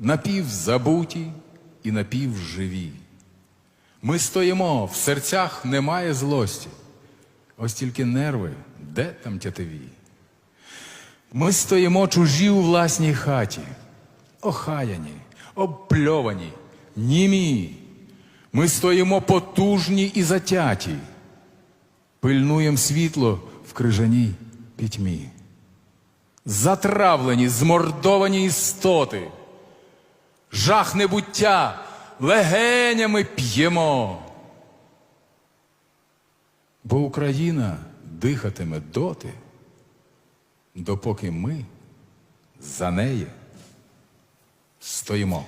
напівзабуті і напівживі. Ми стоїмо, в серцях немає злості, ось тільки нерви, де там тятиві. Ми стоїмо чужі у власній хаті, охаяні, обпльовані, німі. Ми стоїмо потужні і затяті, пильнуєм світло в крижаній пітьмі. Затравлені, змордовані істоти, жах небуття легенями п'ємо. Бо Україна дихатиме доти, допоки ми за неї стоїмо.